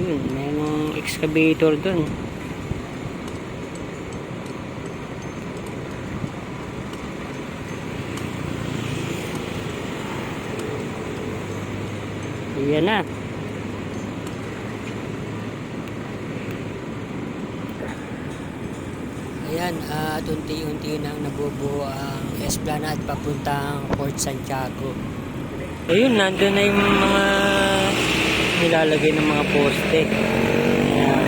Ayun, may mga excavator dun. Ayan na. Ayan, at unti-unti nang nabubuo ang Esplanade papuntang Port Santiago. Ayun, nandun na yung mga nilalagay ng mga poste. Ayan.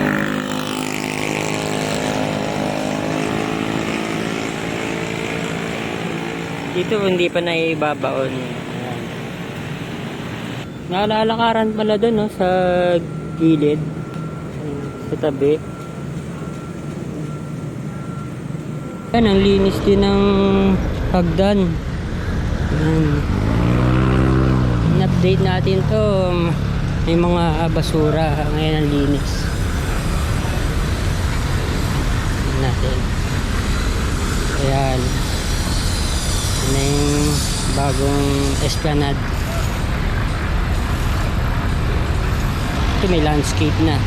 Dito hindi pa naibabaon. Ayan. Nalalakaran pala doon no, sa gilid. Ayan, Sa tabi. Yan, ang linis din ng hagdan. Ayan. In-update natin to. May mga basura. Ngayon ang linis. Natin. Ayan. Yan na yung bagong esplanade. Ito may landscape na.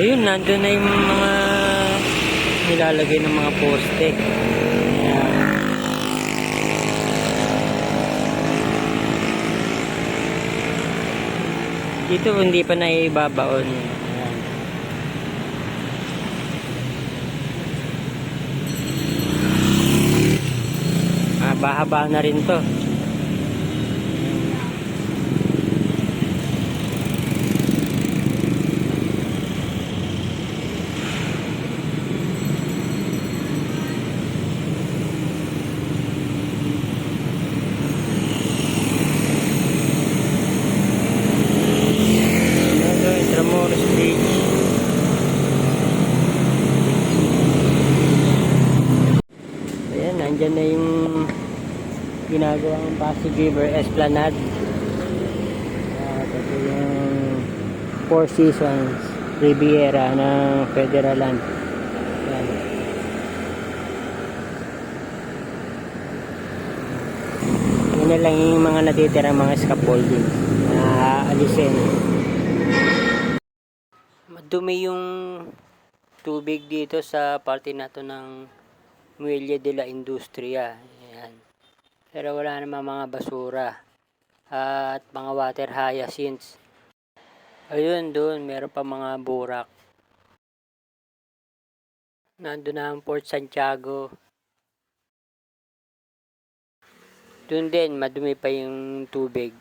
Ayun, nandun na yung mga nilalagay ng mga poste. Dito hindi pa naibabaon. Ayan. Ah, bahaba na rin to. Ito, Intramuros Beach. Ayan, nandyan na yung ginagawang Pasig River Esplanade. At ito yung Four Seasons Riviera ng Federal Land. Ayan. Yun na lang yung mga natitirang mga scaffolding na aalisin. Madumi yung tubig dito sa parte na to ng Muelle de la Industria. Ayan. Pero wala naman mga basura at mga water hyacinths. Ayun doon, meron pa mga burak. Nandun na ang Port Santiago. Doon din, madumi pa yung tubig.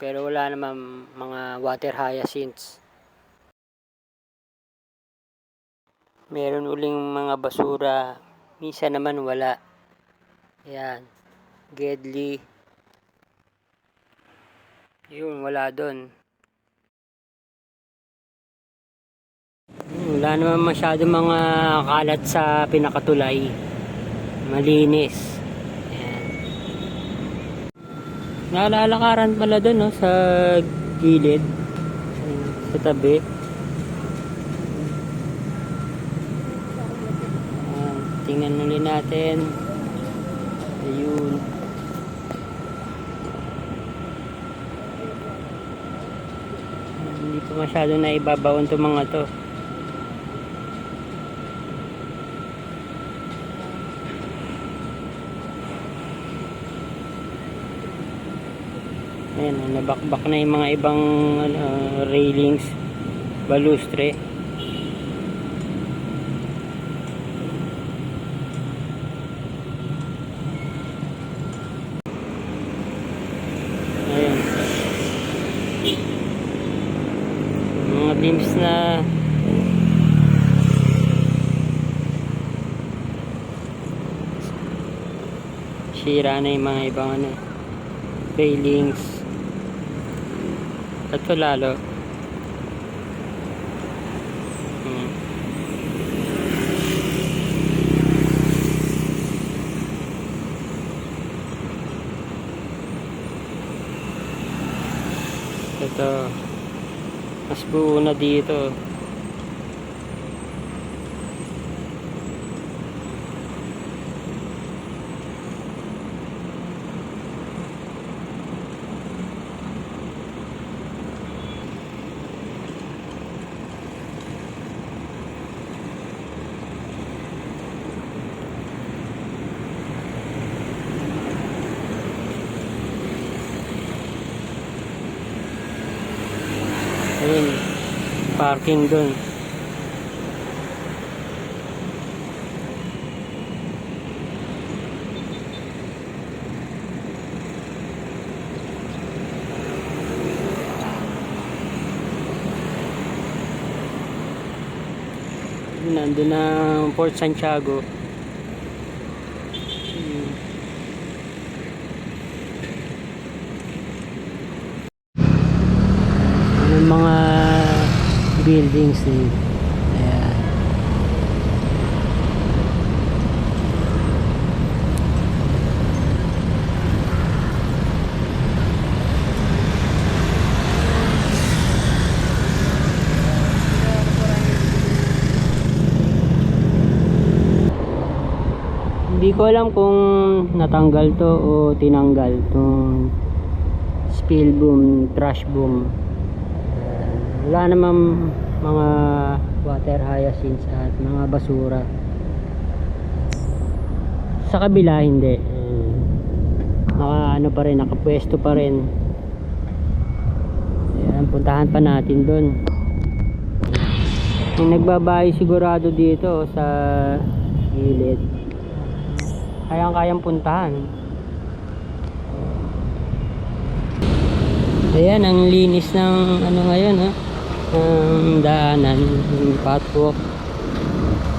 Pero wala naman mga water hyacinths. Meron uling mga basura. Minsan naman wala. Ayan. Gedli. Yun, wala doon. Wala naman masyado mga kalat sa pinakatulay. Malinis. Ayan. Nalalakaran pala doon no, sa gilid. Sa tabi. Ayan, tingnan ulit natin. Ayun. Hindi pa masyado na ibabaon to mga to. Ayan, nabakbak na yung mga ibang ano, railings, balustre. Ayan. Mga beams na sira na yung mga ibang ano, railings. Ito lalo. Hmm. Ito. Mas buo na dito. Ayun. Parking dun. Nandun na Port Santiago. Hmm. Yung mga buildings ni Ayan. Hindi ko alam kung natanggal to o tinanggal tong spill boom, trash boom. Wala namang mga water hyacinths at mga basura. Sa kabila hindi. Naka ano pa rin, nakapwesto pa rin. Ayan, puntahan pa natin doon. Yung nagbabahay sigurado dito sa gilid. Kayang-kayang puntahan. Ayan, ang linis ng ano ngayon ha. Ang daanan, yung catwalk.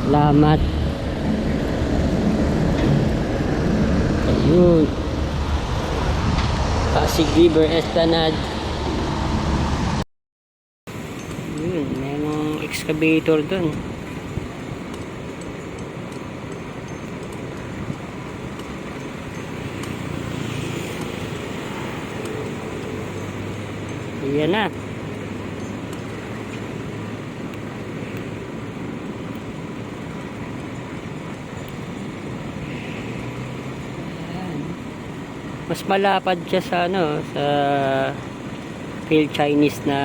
Lamat. Ayun. Pasig River Esplanade. Yun, may mga excavator dun. Yan na. Ayan. Mas malapad siya sa ano, sa Phil Chinese na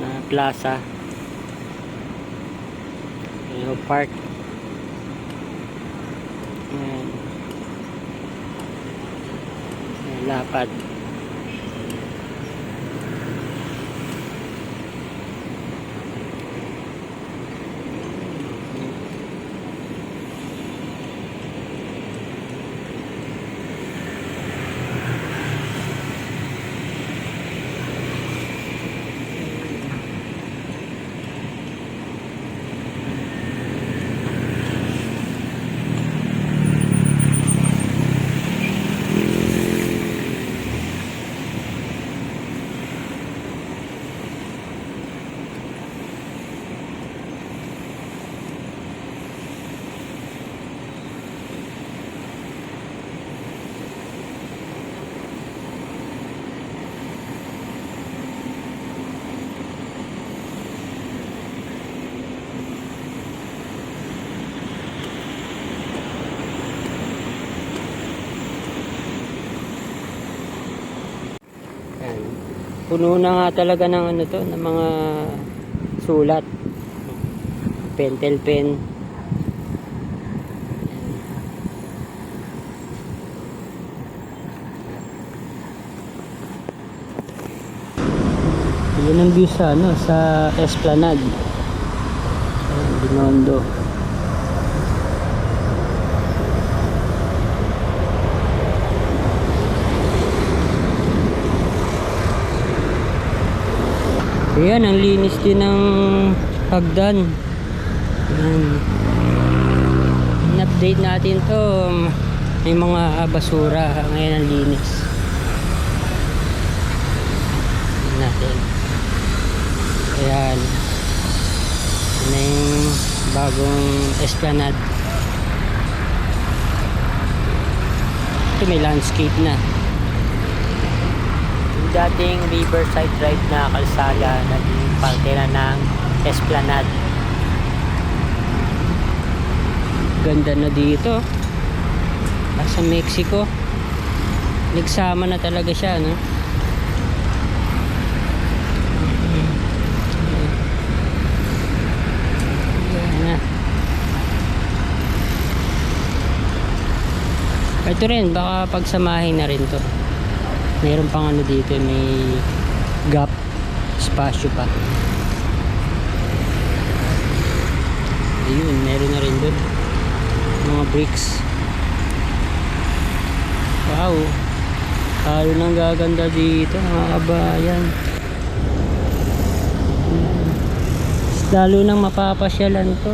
na plaza. Yung park. Ayan. Ayan, lapad. Ayan. Puno na nga talaga ng ano to, ng mga sulat. Pentel pen. Yun ang view sa ano, sa Esplanade. Ayan, Binondo. Ayan, ang linis din ng hagdan. Ayan. In-update natin to. May mga basura. Ngayon ang linis. Tingnan natin. Ayan. Yan na yung bagong esplanade. Ito may landscape na dating Riverside Drive na kalsada naging parte na ng Esplanade. Ganda na dito. Ah, sa Mexico. Nagsama na talaga siya no? Ito rin baka pagsamahin na rin to mayroon pang ano dito may gap spasyo pa. Ayun meron na rin doon mga bricks. Wow. Lalo nang gaganda dito mga kabayan. Lalo nang mapapasyalan to.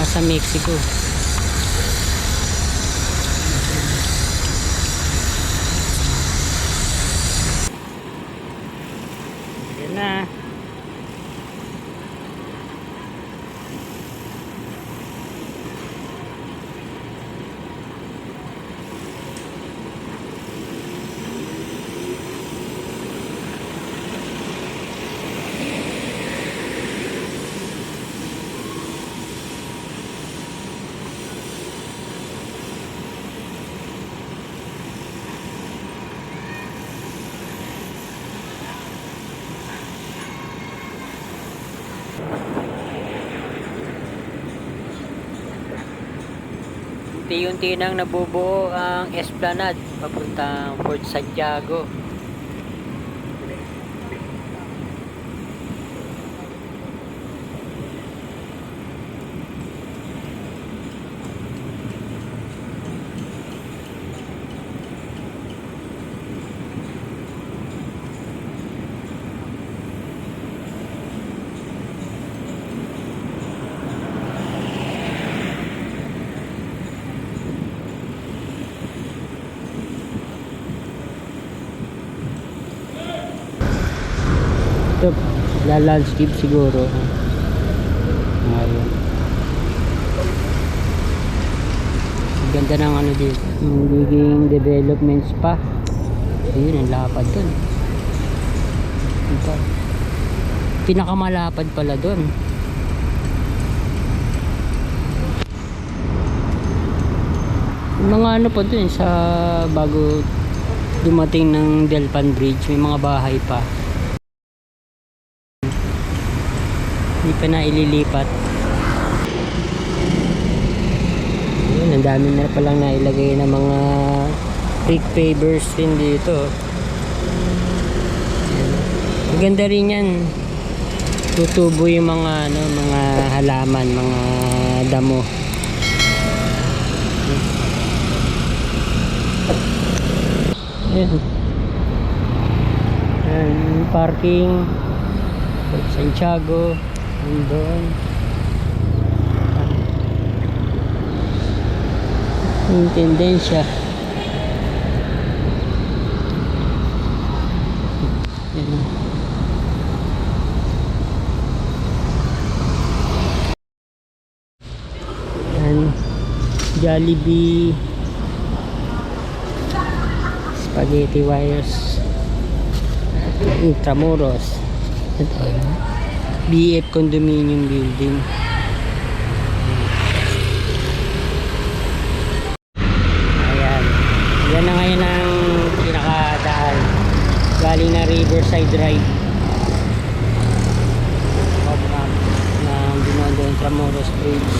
Ah, sa Mexico Yan na. Unti-unti nang nabubuo ang Esplanade papuntang Port Santiago. Ito, la-landscape siguro. Ayun. Ganda ng ano dito. Magiging developments pa. Ayun, ang lapad dun. Ito. Pinakamalapad pala dun. Mga ano pa dun sa bago dumating ng Delpan Bridge, may mga bahay pa. Hindi pa na ililipat. Ayun, ang dami na palang nailagay ng mga brick pavers din dito. Maganda rin yan. Tutubo yung mga ano, mga halaman, mga damo. Ayan. Ayan, parking. Santiago. Andun. Yung tendensya. Ayan. Ayan. Jollibee. Spaghetti wires. Intramuros. Ito. BF Condominium Building. Ayan. Yan na ngayon ang pinakadaan. Galing na Riverside Drive. Off ramp ng Binondo Intramuros Bridge.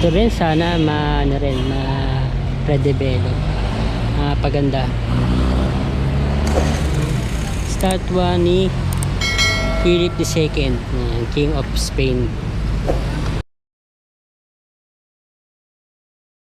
Ito rin sana ma ano rin ma redevelop. Ah, paganda. Statwa ni Philip II, King of Spain.